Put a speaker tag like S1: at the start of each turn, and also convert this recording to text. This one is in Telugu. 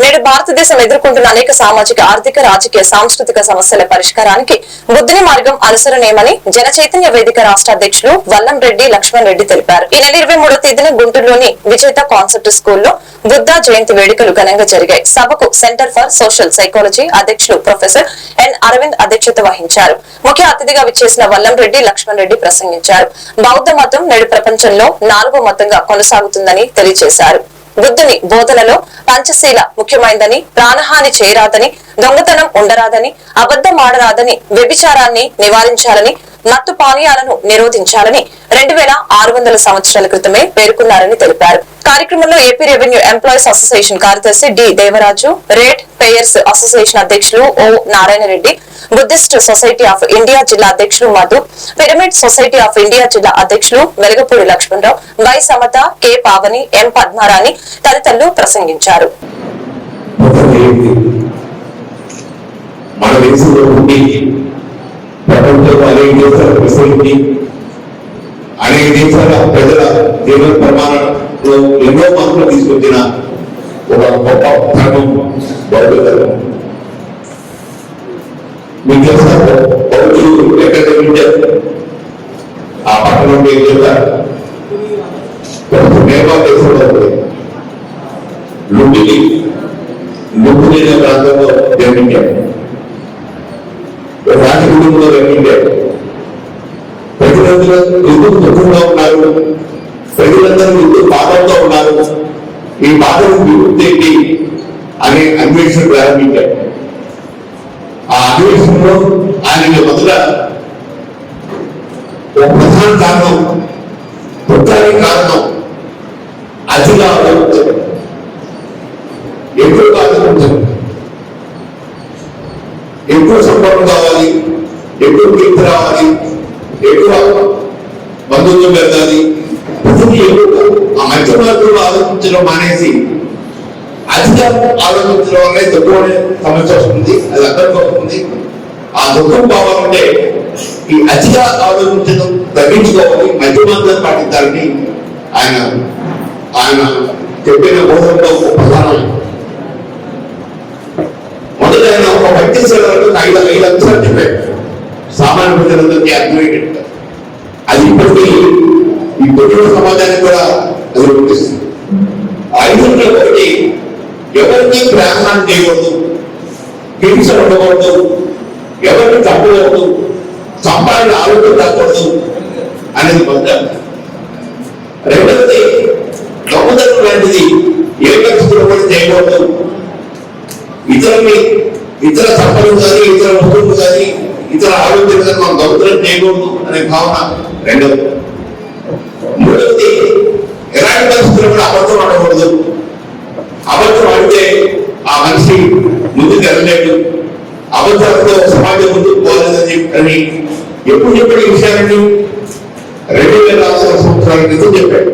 S1: నేడు భారతదేశం ఎదుర్కొంటున్న అనేక సామాజిక ఆర్థిక రాజకీయ సాంస్కృతిక సమస్యల పరిష్కారానికి బుద్ధిని మార్గం అనుసరణేమని జన చైతన్య వేదిక రాష్ట్ర అధ్యక్షులు వల్లం రెడ్డి లక్ష్మణ్ రెడ్డి తెలిపారు. ఈ నెల ఇరవై మూడో తేదీన గుంటూరులోని విజేత కాన్సెప్ట్ స్కూల్లో బుద్ధ జయంతి వేడుకలు ఘనంగా జరిగాయి. సభకు సెంటర్ ఫర్ సోషల్ సైకాలజీ అధ్యక్షులు ప్రొఫెసర్ ఎన్ అరవింద్ అధ్యక్షత వహించారు. ముఖ్య అతిథిగా విచ్చేసిన వల్లం రెడ్డి లక్ష్మణ్ రెడ్డి ప్రసంగించారు. బౌద్ధ మతం నేడు ప్రపంచంలో నాలుగో మతంగా కొనసాగుతుందని తెలియజేశారు. బుద్ధుని బోధనలో పంచశీల ముఖ్యమైందని ప్రాణహాని చేయరాదని దొంగతనం ఉండరాదని అబద్ధం ఆడరాదని వ్యభిచారాన్ని నివారించాలని మత్తు పానీయాలను నిరోధించాలని రెండు వేల ఆరు వందల సంవత్సరాల క్రితమే పేర్కొన్నారని తెలిపారు. కార్యక్రమంలో ఏపీ రెవెన్యూ ఎంప్లాయీస్ అసోసియేషన్ కార్యదర్శి D Devaraju rate payers association అధ్యక్షులు O Narayana Reddy Buddhist society of India జిల్లా అధ్యక్షులు Madhu pyramid society of India జిల్లా అధ్యక్షులు Velagapudi Lakshmanarao Y Samatha K Pavani M Padmarani తదితరులు ప్రసంగించారు.
S2: మన దేశంలో ఉండి ప్రపంచంలో అనేక దేశాల ప్రసరించి అనేక దేశాల ప్రజల జీవన ప్రమాణంలో ఎన్నో మార్పులు తీసుకొచ్చిన ఒక గొప్ప ధర్మం బౌద్ధ ధర్మం మీకు తెలుసా బౌద్ధులు ఎక్కడ జన్మించారు ఆ పట్టణం పేరు చెప్తారు నేపాల్ దేశంలో ఉంది లుంబిని లుంబిని అనే ప్రాంతంలో జన్మించాడు రాజ కుటుంబంలో జన్మించాడు ప్రజలందరూ ఎందుకు దుఃఖంగా ఉన్నారు? ప్రజలందరూ ఎందుకు బాధంతో ఉన్నారు? ఈ బాధను విముక్తి ఏంటి అనే అన్వేషణ ప్రారంభించారు. ఆ అన్వేషణలో ఆయన మొదట ఒక ప్రధాన కారణం దుఃఖానికి కారణం అతిగా ఆలోచించడం ఎక్కువ ఆలోచించడం ఎక్కువ సంపర్కం కావాలి ఎక్కువ పిలుపు రావాలి ఎక్కువ బంధుత్వం పెరగాలి ప్రతిదీ ఎక్కువ ఆ మధ్య మార్గంలో ఆలోచించడం మానేసి అతిగా ఆలోచించడం వల్ల దుఃఖం అనే సమస్య వస్తుంది అది అందరికీ వస్తుంది. ఆ దుఃఖం పోవాలంటే ఈ అతిగా ఆలోచించడం తగ్గించుకోవాలి మధ్య మార్గాన్ని పాటించాలని ఆయన ఆయన చెప్పిన బోధనలో ఒక ప్రధానమైన మొదట ఆయన ఒక వ్యక్తి సేవలకు ఐదు ఐదు అంశాలు చెప్పాడు సామాన్య ప్రజలందరికీ అర్థమయ్యేట అది ఇప్పటికీ ఈ కుటుంబ సమాజానికి కూడా అది వర్తిస్తుంది ఆ ఐదులో ఒకటి ఎవరికి ప్రయాణాన్ని చేయకూడదు హింస ఉండకూడదు ఎవరిని తప్పకూడదు సంపాదన ఆరోగ్యం రాకూడదు అనేది మొదట రెండవది దొంగతనం లాంటిది ఏ పరిస్థితుల్లో కూడా చేయకూడదు. ఇతరుల్ని ఇతర సంపదలు కానీ ఇతర వస్తువులు కానీ ఇతర ఆరోగ్యం కానీ మనం దొంగతనం చేయకూడదు అనే భావన రెండవది మూడవది ఎలాంటి పరిస్థితులు కూడా అబద్ధం ఆడకూడదు. అబద్ధం ఆడితే ఆ మనిషి ముందుకు వెళ్ళలేదు అబద్ధాలతో సమాజం ముందుకు పోలేదని అని ఎప్పుడు చెప్పాడు ఈ విషయాన్ని రెండు వేల సంవత్సరాల క్రితం చెప్పాడు.